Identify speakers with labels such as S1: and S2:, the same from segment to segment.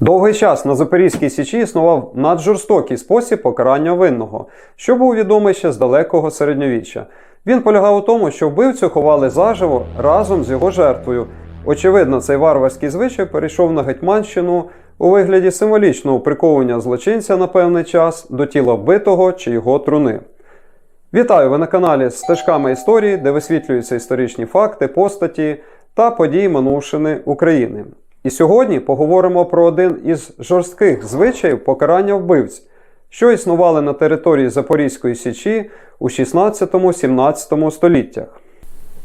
S1: Довгий час на Запорізькій Січі існував наджорстокий спосіб покарання винного, що був відомий ще з далекого середньовіччя. Він полягав у тому, що вбивцю ховали заживо разом з його жертвою. Очевидно, цей варварський звичай перейшов на Гетьманщину у вигляді символічного приковування злочинця на певний час до тіла вбитого чи його труни. Вітаю! Ви на каналі Стежками історії, де висвітлюються історичні факти, постаті та події минувшини України. І сьогодні поговоримо про один із жорстких звичаїв покарання вбивць, що існували на території Запорізької Січі у 16-17 століттях.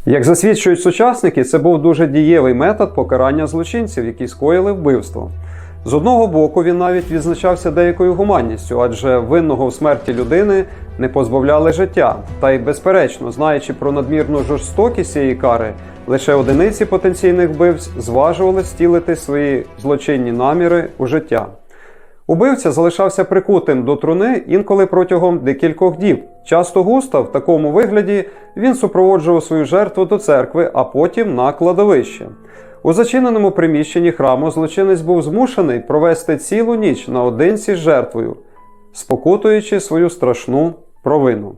S1: Як засвідчують сучасники, це був дуже дієвий метод покарання злочинців, які скоїли вбивство. З одного боку, він навіть відзначався деякою гуманністю, адже винного в смерті людини не позбавляли життя. Та й, безперечно, знаючи про надмірну жорстокість цієї кари, лише одиниці потенційних вбивць зважували стілити свої злочинні наміри у життя. Убивця залишався прикутим до труни інколи протягом декількох діб. Часто густо в такому вигляді він супроводжував свою жертву до церкви, а потім на кладовище. У зачиненому приміщенні храму злочинець був змушений провести цілу ніч наодинці з жертвою, спокутуючи свою страшну провину.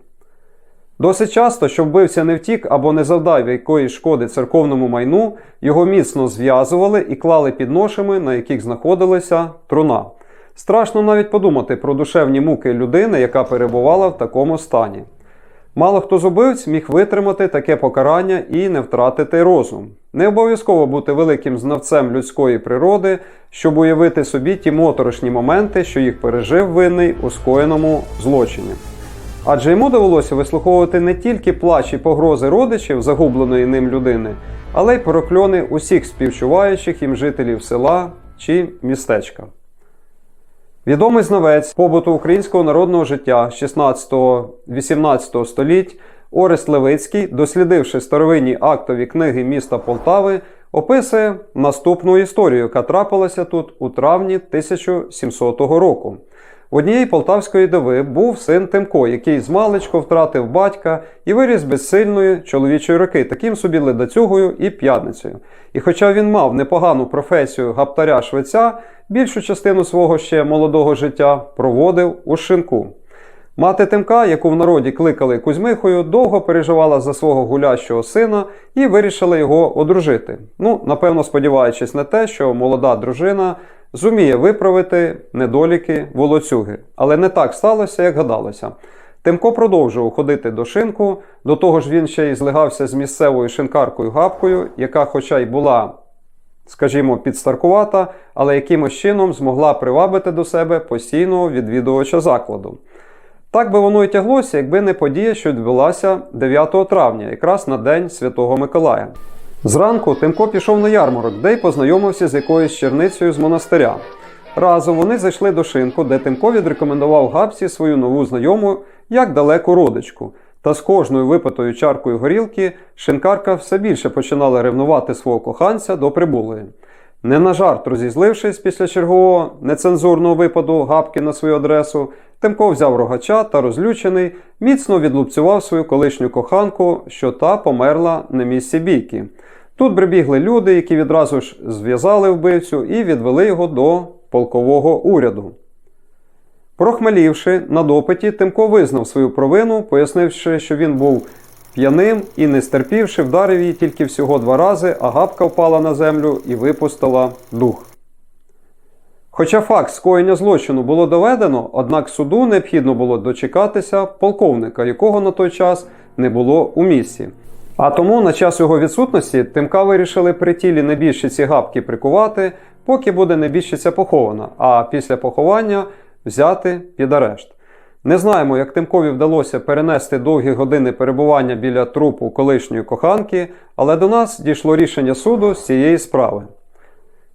S1: Досить часто, щоб вбивця не втік або не завдав якоїсь шкоди церковному майну, його міцно зв'язували і клали під ношами, на яких знаходилася труна. Страшно навіть подумати про душевні муки людини, яка перебувала в такому стані. Мало хто з убивць міг витримати таке покарання і не втратити розум. Не обов'язково бути великим знавцем людської природи, щоб уявити собі ті моторошні моменти, що їх пережив винний у скоєному злочині. Адже йому довелося вислуховувати не тільки плач і погрози родичів загубленої ним людини, але й прокльони усіх співчуваючих їм жителів села чи містечка. Відомий знавець побуту українського народного життя 16-18 століть Орест Левицький, дослідивши старовинні актові книги міста Полтави, описує наступну історію, яка трапилася тут у травні 1700 року. В однієї полтавської дови був син Тимко, який змалечко втратив батька і виріс без сильної чоловічої руки, таким собі ледацюгою і п'ятницею. І хоча він мав непогану професію гаптаря швеця, більшу частину свого ще молодого життя проводив у шинку. Мати Тимка, яку в народі кликали Кузьмихою, довго переживала за свого гулящого сина і вирішила його одружити. Ну, напевно, сподіваючись на те, що молода дружина зуміє виправити недоліки волоцюги. Але не так сталося, як гадалося. Тимко продовжував ходити до шинку, до того ж він ще й злигався з місцевою шинкаркою Гапкою, яка, хоча й була, скажімо, підстаркувата, але якимось чином змогла привабити до себе постійного відвідувача закладу. Так би воно і тяглося, якби не подія, що відбулася 9 травня, якраз на День Святого Миколая. Зранку Тимко пішов на ярмарок, де й познайомився з якоюсь черницею з монастиря. Разом вони зайшли до шинку, де Тимко відрекомендував габці свою нову знайому як далеку родичку. Та з кожною випитою чаркою горілки шинкарка все більше починала ревнувати свого коханця до прибулої. Не на жарт розізлившись після чергового нецензурного випаду гапки на свою адресу, Тимко взяв рогача та розлючений, міцно відлупцював свою колишню коханку, що та померла на місці бійки. Тут прибігли люди, які відразу ж зв'язали вбивцю і відвели його до полкового уряду. Прохмелівши на допиті, Тимко визнав свою провину, пояснивши, що він був п'яним і, не стерпівши, вдарив її тільки всього два рази, а гапка впала на землю і випустила дух. Хоча факт скоєння злочину було доведено, однак суду необхідно було дочекатися полковника, якого на той час не було у місті. А тому на час його відсутності Тимка вирішили при тілі небіжчиці гапки прикувати, поки буде небіжчиця похована, а після поховання взяти під арешт. Не знаємо, як Тимкові вдалося перенести довгі години перебування біля трупу колишньої коханки, але до нас дійшло рішення суду з цієї справи.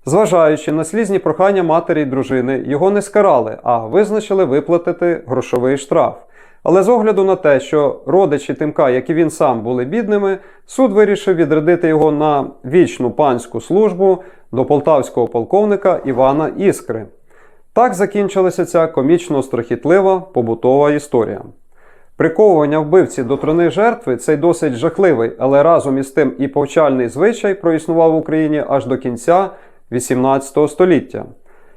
S1: Зважаючи на слізні прохання матері й дружини, його не скарали, а визначили виплатити грошовий штраф. Але з огляду на те, що родичі Тимка, як і він сам, були бідними, суд вирішив відрядити його на вічну панську службу до полтавського полковника Івана Іскри. Так закінчилася ця комічно страхітлива побутова історія. Приковування вбивці до трони жертви цей досить жахливий, але разом із тим і повчальний звичай проіснував в Україні аж до кінця 18 століття.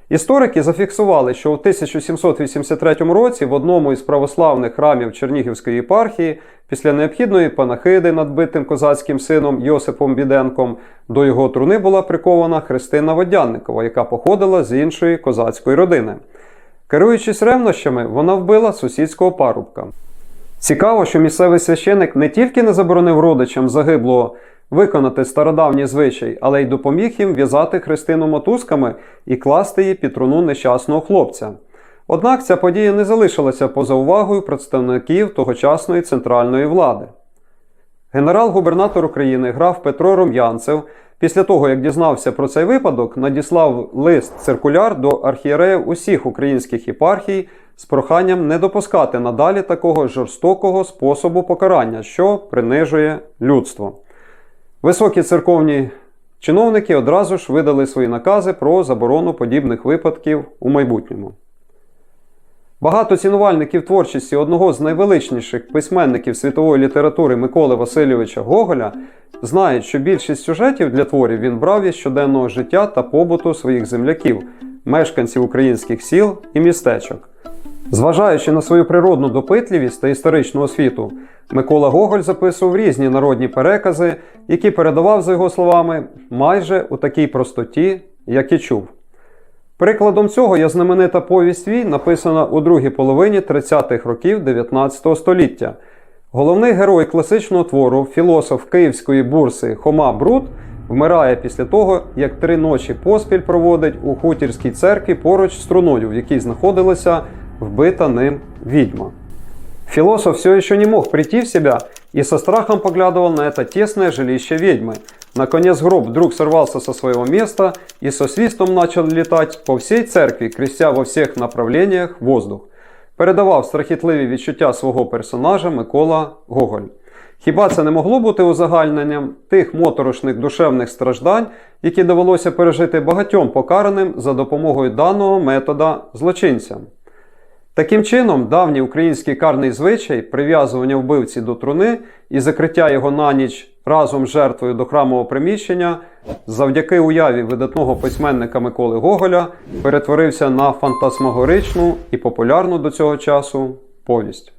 S1: Історики зафіксували, що у 1783 році в одному із православних храмів Чернігівської єпархії, після необхідної панахиди над битим козацьким сином Йосипом Біденком, до його труни була прикована Христина Водянникова, яка походила з іншої козацької родини. Керуючись ревнощами, вона вбила сусідського парубка. Цікаво, що місцевий священик не тільки не заборонив родичам загиблого виконати стародавній звичай, але й допоміг їм в'язати Христину мотузками і класти її під труну нещасного хлопця. Однак ця подія не залишилася поза увагою представників тогочасної центральної влади. Генерал-губернатор України граф Петро Рум'янцев після того, як дізнався про цей випадок, надіслав лист циркуляр до архієреїв усіх українських єпархій з проханням не допускати надалі такого жорстокого способу покарання, що принижує людство. Високі церковні чиновники одразу ж видали свої накази про заборону подібних випадків у майбутньому. Багато цінувальників творчості одного з найвеличніших письменників світової літератури Миколи Васильовича Гоголя знають, що більшість сюжетів для творів він брав із щоденного життя та побуту своїх земляків, мешканців українських сіл і містечок. Зважаючи на свою природну допитливість та історичну освіту, Микола Гоголь записував різні народні перекази, які передавав, за його словами, майже у такій простоті, як і чув. Прикладом цього є знаменита повість Вій, написана у другій половині 30-х років 19 століття. Головний герой класичного твору, філософ Київської бурси Хома Брут, вмирає після того, як три ночі поспіль проводить у хутірській церкві поруч з труною, в якій знаходилася вбита ним відьма. Философ все еще не мог прийти в себя и со страхом поглядывал на это тесное жилище ведьмы. Наконец гроб вдруг сорвался со своего места и со свистом начал летать по всей церкви, крестя во всех направлениях воздух. Передавав страхітливі відчуття свого персонажа Микола Гоголь. Хіба це не могло бути узагальненням тих моторошних душевних страждань, які довелося пережити багатьом покараним за допомогою даного метода злочинцям? Таким чином, давній український карний звичай прив'язування вбивці до труни і закриття його на ніч разом з жертвою до храмового приміщення завдяки уяві видатного письменника Миколи Гоголя перетворився на фантасмагоричну і популярну до цього часу повість.